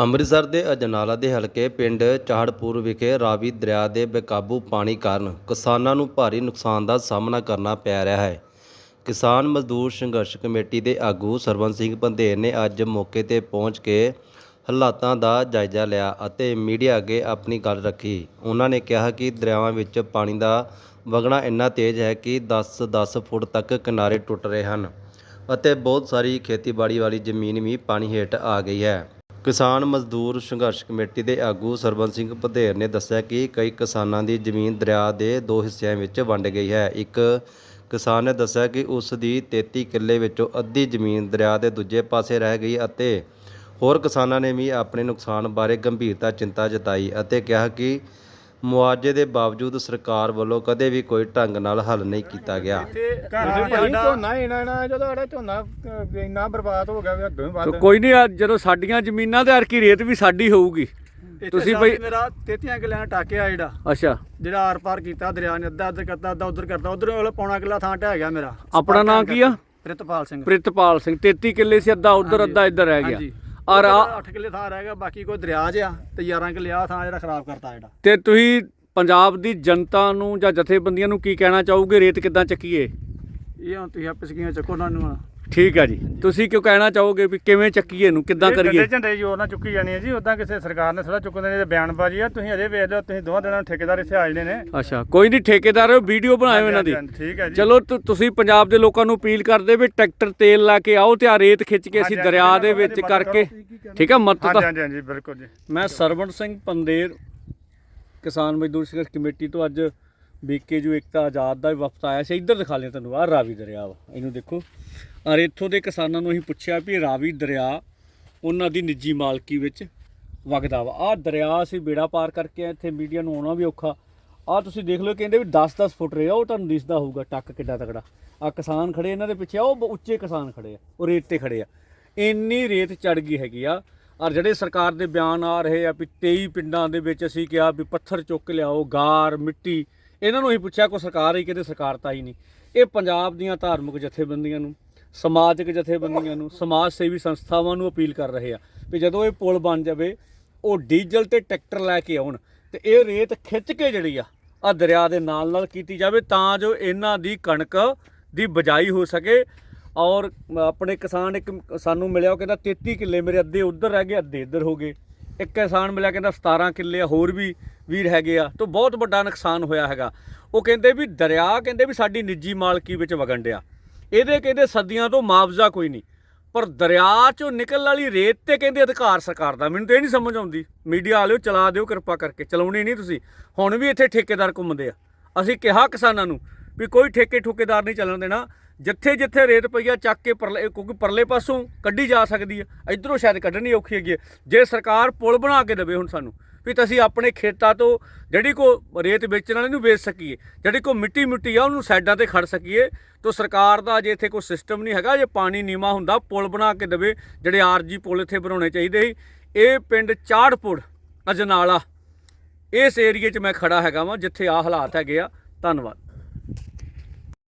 ਅੰਮ੍ਰਿਤਸਰ ਦੇ ਅਜਨਾਲਾ ਦੇ ਹਲਕੇ ਪਿੰਡ ਚਾਹੜਪੁਰ ਵਿਖੇ ਰਾਵੀ ਦਰਿਆ ਦੇ ਬੇਕਾਬੂ ਪਾਣੀ ਕਾਰਨ ਕਿਸਾਨਾਂ ਨੂੰ ਭਾਰੀ ਨੁਕਸਾਨ ਦਾ ਸਾਹਮਣਾ ਕਰਨਾ ਪੈ ਰਿਹਾ ਹੈ। ਕਿਸਾਨ ਮਜ਼ਦੂਰ ਸੰਘਰਸ਼ ਕਮੇਟੀ ਦੇ ਆਗੂ ਸਰਵਨ ਸਿੰਘ ਪੰਧੇਰ ਨੇ ਅੱਜ ਮੌਕੇ ਤੇ ਪਹੁੰਚ ਕੇ ਹਾਲਾਤਾਂ ਦਾ ਜਾਇਜ਼ਾ ਲਿਆ ਅਤੇ ਮੀਡੀਆ ਅੱਗੇ ਆਪਣੀ ਗੱਲ ਰੱਖੀ। ਉਹਨਾਂ ਨੇ ਕਿਹਾ ਕਿ ਦਰਿਆਵਾਂ ਵਿੱਚ ਪਾਣੀ ਦਾ ਵਗਣਾ ਇੰਨਾ ਤੇਜ਼ ਹੈ ਕਿ 10-10 ਫੁੱਟ ਤੱਕ ਕਿਨਾਰੇ ਟੁੱਟ ਰਹੇ ਹਨ ਅਤੇ ਬਹੁਤ ਸਾਰੀ ਖੇਤੀਬਾੜੀ ਵਾਲੀ ਜ਼ਮੀਨ ਵੀ ਪਾਣੀ ਹੇਠ ਆ ਗਈ ਹੈ। ਕਿਸਾਨ ਮਜ਼ਦੂਰ ਸੰਘਰਸ਼ ਕਮੇਟੀ ਦੇ ਆਗੂ ਸਰਬੰਸ ਸਿੰਘ ਪਧੇਰ ਨੇ ਦੱਸਿਆ ਕਿ ਕਈ ਕਿਸਾਨਾਂ ਦੀ ਜ਼ਮੀਨ ਦਰਿਆ ਦੇ ਦੋ ਹਿੱਸਿਆਂ ਵਿੱਚ ਵੰਡ ਗਈ ਹੈ। ਇੱਕ ਕਿਸਾਨ ਨੇ ਦੱਸਿਆ ਕਿ ਉਸ ਦੀ 33 ਕਿੱਲੇ ਵਿੱਚੋਂ ਅੱਧੀ ਜ਼ਮੀਨ ਦਰਿਆ ਦੇ ਦੂਜੇ ਪਾਸੇ ਰਹਿ ਗਈ ਅਤੇ ਹੋਰ ਕਿਸਾਨਾਂ ਨੇ ਵੀ ਆਪਣੇ ਨੁਕਸਾਨ ਬਾਰੇ ਗੰਭੀਰਤਾ, ਚਿੰਤਾ ਜਤਾਈ ਅਤੇ ਕਿਹਾ ਕਿ ਮੁਆਵਜ਼ੇ ਦੇ ਬਾਵਜੂਦ ਸਰਕਾਰ ਵੱਲੋਂ ਕਦੇ ਵੀ ਕੋਈ ਢੰਗ ਨਾਲ ਹੱਲ ਨਹੀਂ ਕੀਤਾ ਗਿਆ। ਘਰ ਭਾਈ ਝੋਨਾ ਹੀ ਨਾ ਨਾ ਜਦੋਂ ਸਾਡਾ ਝੋਨਾ ਅਹ, ਇੰਨਾ ਬਰਬਾਦ ਹੋ ਗਿਆ ਵੀ ਹੱਦੋਂ ਹੀ ਤੇ ਵੱਧ ਕੋਈ ਨਹੀਂ ਜਦੋਂ ਸਾਡੀਆਂ ਜ਼ਮੀਨਾਂ ਤੇ ਅਰਕੀ ਰੇਤ ਵੀ ਸਾਡੀ ਹੋਊਗੀ। ਤੁਸੀਂ ਬਈ- ਮੇਰਾ 33 ਕਿੱਲਿਆਂ ਦਾ ਟਾਕਿਆ ਜਿਹੜਾ। ਅੱਛਾ। ਜਿਹੜਾ ਆਰ ਪਾਰ ਕੀਤਾ ਦਰਿਆ ਨੇ ਅੱਧਾ ਅੱਧਾ ਕਰਦਾ ਅੱਧਾ ਉਧਰ ਕਰਦਾ ਉਧਰ ਵਾਲਾ ਪੌਣਾ ਕਿੱਲਾ ਥਾਂ ਢਹਿ ਗਿਆ ਮੇਰਾ। ਆਪਣਾ ਨਾਂ ਕੀ ਆ? ਪ੍ਰਿਤਪਾਲ ਸਿੰਘ। ਪ੍ਰਿਤਪਾਲ ਸਿੰਘ 33 ਕਿੱਲੇ ਸੀ ਅੱਧਾ ਉਧਰ ਅੱਧਾ ਇੱਧਰ ਰਹਿ ਗਿਆ। ਹਾਂਜੀ। ਔਰ ਆ 8 ਕਿੱਲੇ ਥਾਂ ਰਹਿ ਗਿਆ ਬਾਕੀ ਕੋਈ ਦਰਿਆ 'ਚ ਆ ਤੇ 11 ਕਿੱਲੇ ਆ ਥਾਂ ਜਿਹੜਾ ਖਰਾਬ ਕਰਤਾ ਜਿਹੜਾ। ਤੇ ਤੁਸੀਂ ਪੰਜਾਬ ਦੀ ਜਨਤਾ ਨੂੰ ਜਾਂ ਜਥੇਬੰਦੀਆਂ ਨੂੰ ਕੀ ਕਹਿਣਾ ਚਾਹੋਗੇ? ਰੇਤ ਕਿੱਦਾਂ ਚੱਕੀਏ? ਇਹ ਹੁਣ ਤੁਸੀਂ ਆਪੇ ਸਕੀਆਂ ਚੱਕੋ ਉਹਨਾਂ ਨੂੰ। ਠੀਕ ਆ ਜੀ। ਤੁਸੀਂ ਕਿਉਂ ਕਹਿਣਾ ਚਾਹੋਗੇ ਵੀ ਕਿਵੇਂ ਚੱਕੀਏ ਇਹਨੂੰ? ਕਿੱਦਾਂ ਕਰੀਏ? ਝੰਡੇ ਜੋਰ ਨਾਲ ਚੁੱਕੀ ਜਾਣੀ ਹੈ ਜੀ। ਉਦਾਂ ਕਿਸੇ ਸਰਕਾਰ ਨੇ ਥੋੜਾ ਚੁੱਕਣ ਦੇ ਬਿਆਨਬਾਜ਼ੀ ਆ। ਤੁਸੀਂ ਅਜੇ ਵੇਖ ਲਓ ਤੁਸੀਂ ਦੋਵਾਂ ਦਿਨਾਂ ਨੂੰ ਠੇਕੇਦਾਰ ਇੱਥੇ ਆ ਜਣੇ ਨੇ। ਅੱਛਾ ਕੋਈ ਨਹੀਂ ਠੇਕੇਦਾਰ ਵੀਡੀਓ ਬਣਾਇਓ ਇਹਨਾਂ ਦੀ। ਹਾਂਜੀ, ਠੀਕ ਹੈ ਜੀ। ਚਲੋ ਤੁ- ਤੁਸੀਂ ਪੰਜਾਬ ਦੇ ਲੋਕਾਂ ਨੂੰ ਅਪੀਲ ਕਰਦੇ ਵੀ ਟਰੈਕਟਰ ਤੇਲ ਲਾ ਕੇ ਆਓ ਤੇ ਆ ਰੇਤ ਖਿੱਚ ਕੇ ਅਸੀਂ ਦਰਿਆ ਦੇ ਵਿੱਚ ਕਰਕੇ। ਕਰੋ। ਠੀਕ ਆ ਮਦਦ ਹਾਂਜੀ ਹਾਂਜੀ ਹਾਂਜੀ ਬਿਲਕੁਲ ਜੀ। ਮੈਂ ਸਰਵਣ ਸਿੰਘ ਪੰਦੇਰ ਕਿਸਾਨ ਮਜ਼ਦੂਰ ਸੰਘਰਸ਼ ਕਮੇਟੀ ਤੋਂ ਅੱਜ ਬੀਕੇ ਜੋ ਏਕਤਾ ਆਜ਼ਾਦ ਦਾ ਵੀ ਵਫਦ ਆਇਆ ਸੀ। ਇੱਧਰ ਦਿਖਾ ਲਿਆ ਤੁਹਾਨੂੰ ਆਹ ਰਾਵੀ ਦਰਿਆ ਵਾ। ਇਹਨੂੰ ਦੇਖੋ। ਔਰ ਇੱਥੋਂ ਦੇ ਕਿਸਾਨਾਂ ਨੂੰ ਅਸੀਂ ਪੁੱਛਿਆ ਵੀ ਰਾਵੀ ਦਰਿਆ ਉਹਨਾਂ ਦੀ ਨਿੱਜੀ ਮਾਲਕੀ ਵਿੱਚ ਵਗਦਾ ਵਾ। ਆਹ ਦਰਿਆ ਅਸੀਂ ਬੇੜਾ ਪਾਰ ਕਰਕੇ ਆਏ, ਇੱਥੇ ਮੀਡੀਆ ਨੂੰ ਆਉਣਾ ਵੀ ਔਖਾ। ਆਹ ਤੁਸੀਂ ਦੇਖ ਲਓ ਕਹਿੰਦੇ ਵੀ 10-10 ਫੁੱਟ ਰਿਹਾ ਉਹ ਤੁਹਾਨੂੰ ਦਿਸਦਾ ਹੋਊਗਾ ਟੱਕ ਕਿੱਡਾ ਤਕੜਾ। ਆ ਕਿਸਾਨ ਖੜੇ ਇਹਨਾਂ ਦੇ ਪਿੱਛੇ ਆ, ਉਹ ਉੱਚੇ ਕਿਸਾਨ ਖੜੇ ਆ ਉਹ ਰੇਤ ਤੇ ਖੜੇ ਆ। ਇੰਨੀ ਰੇਤ ਚੜ ਗਈ ਹੈਗੀ ਆ ਔਰ ਜਿਹੜੇ ਸਰਕਾਰ ਦੇ ਬਿਆਨ ਆ ਰਹੇ ਆ ਵੀ 23 ਪਿੰਡਾਂ ਦੇ ਵਿੱਚ ਅਸੀਂ ਕਿਹਾ ਵੀ ਪੱਥਰ ਚੁੱਕ ਲਿਆਓ ਗਾਰ ਮਿੱਟੀ ਇਹਨਾਂ ਨੂੰ ਅਸੀਂ ਪੁੱਛਿਆ ਕੋਈ ਸਰਕਾਰ ਹੀ ਕਿਤੇ ਸਰਕਾਰ ਤਾਂ ਹੀ ਨਹੀਂ। ਇਹ ਪੰਜਾਬ ਦੀਆਂ ਧਾਰਮਿਕ ਜਥੇਬੰਦੀਆਂ ਨੂੰ ਸਮਾਜਿਕ ਜਥੇਬੰਦੀਆਂ ਨੂੰ ਸਮਾਜ ਸੇਵੀ ਸੰਸਥਾਵਾਂ ਨੂੰ ਅਪੀਲ ਕਰ ਰਹੇ ਆ ਵੀ ਜਦੋਂ ਇਹ ਪੁਲ ਬਣ ਜਾਵੇ ਉਹ ਡੀਜ਼ਲ ਤੇ ਟਰੈਕਟਰ ਲੈ ਕੇ ਆਉਣ ਤੇ ਇਹ ਰੇਤ ਖਿੱਚ ਕੇ ਜਿਹੜੀ ਆ ਆ ਦਰਿਆ ਦੇ ਨਾਲ ਨਾਲ ਕੀਤੀ ਜਾਵੇ ਤਾਂ ਜੋ ਇਹਨਾਂ ਦੀ ਕਣਕ ਦੀ ਬਜਾਈ ਹੋ ਸਕੇ। ਔਰ ਆਪਣੇ ਕਿਸਾਨ ਇੱਕ ਸਾਨੂੰ ਮਿਲਿਆ ਉਹ ਕਹਿੰਦਾ 33 ਕਿੱਲੇ ਮੇਰੇ ਅੱਧੇ ਉੱਧਰ ਰਹਿ ਗਏ ਅੱਧੇ ਇੱਧਰ ਹੋ ਗਏ। ਇੱਕ ਕਿਸਾਨ ਮਿਲਿਆ ਕਹਿੰਦਾ 17 ਕਿੱਲੇ ਆ, ਹੋਰ ਵੀ ਵੀਰ ਹੈਗੇ ਆ ਤੋਂ ਬਹੁਤ ਵੱਡਾ ਨੁਕਸਾਨ ਹੋਇਆ ਹੈਗਾ। ਉਹ ਕਹਿੰਦੇ ਵੀ ਦਰਿਆ ਕਹਿੰਦੇ ਵੀ ਸਾਡੀ ਨਿੱਜੀ ਮਾਲਕੀ ਵਿੱਚ ਵਗਣ ਡਿਆ। ਇਹਦੇ ਕਹਿੰਦੇ ਸਦੀਆਂ ਤੋਂ ਮੁਆਵਜ਼ਾ ਕੋਈ ਨਹੀਂ। ਪਰ ਦਰਿਆ ਚੋਂ ਨਿਕਲਣ ਵਾਲੀ ਰੇਤ ਤੇ ਕਹਿੰਦੇ ਅਧਿਕਾਰ ਸਰਕਾਰ ਦਾ। ਮੈਨੂੰ ਤਾਂ ਇਹ ਨਹੀਂ ਸਮਝ ਆਉਂਦੀ। ਮੀਡੀਆ ਵਾਲਿਓ ਚਲਾ ਦਿਓ ਕਿਰਪਾ ਕਰਕੇ। ਚਲਾਉਣੀ ਨਹੀਂ ਤੁਸੀਂ। ਹੁਣ ਵੀ ਇੱਥੇ ਠੇਕੇਦਾਰ ਘੁੰਮਦੇ ਆ। ਅਸੀਂ ਕਿਹਾ ਕਿਸਾਨਾਂ ਨੂੰ ਵੀ ਕੋਈ ਠੇਕੇ ਠੁਕੇਦਾਰ ਨਹੀਂ ਚੱਲਣ ਦੇਣਾ। ਜਿੱਥੇ ਜਿੱਥੇ ਰੇਤ ਪਈ ਆ, ਚੱਕ ਕੇ ਪਰਲੇ ਕਿਉਂਕਿ ਪਰਲੇ ਪਾਸੋਂ ਕੱਢੀ ਜਾ ਸਕਦੀ ਹੈ ਇਧਰੋਂ ਸ਼ਾਇਦ ਕੱਢਣੀ ਔਖੀ ਹੈਗੀ ਹੈ। ਜੇ ਸਰਕਾਰ ਪੁਲ ਬਣਾ ਕੇ ਦੇਵੇ ਹੁਣ ਸਾਨੂੰ ਵੀ ਤੁਸੀਂ ਆਪਣੇ ਖੇਤਾਂ ਤੋਂ ਜਿਹੜੀ ਕੋ ਰੇਤ ਵੇਚਣ ਵਾਲੇ ਨੂੰ ਵੇਚ ਸਕੀਏ, ਜਿਹੜੀ ਕੋ ਮਿੱਟੀ ਮਿੱਟੀ ਆ ਉਹਨੂੰ ਸਾਈਡਾਂ ਤੇ ਖੜ ਸਕੀਏ, ਤਾਂ ਸਰਕਾਰ ਦਾ ਜੇ ਇੱਥੇ ਕੋਈ ਸਿਸਟਮ ਨਹੀਂ ਹੈਗਾ ਜੇ ਪਾਣੀ ਨੀਵਾ ਹੁੰਦਾ, ਪੁਲ ਬਣਾ ਕੇ ਦੇਵੇ, ਜਿਹੜੇ ਆਰਜੀ ਪੁਲ ਇੱਥੇ ਬਣਾਉਣੇ ਚਾਹੀਦੇ ਸੀ। ਇਹ ਪਿੰਡ ਚਾੜਪੁਰ, ਅਜਨਾਲਾ, ਇਸ ਏਰੀਏ 'ਚ ਮੈਂ ਖੜਾ ਹੈਗਾ ਵਾਂ, ਜਿੱਥੇ ਆ ਹਾਲਾਤ ਹੈਗੇ ਆ। ਧੰਨਵਾਦ।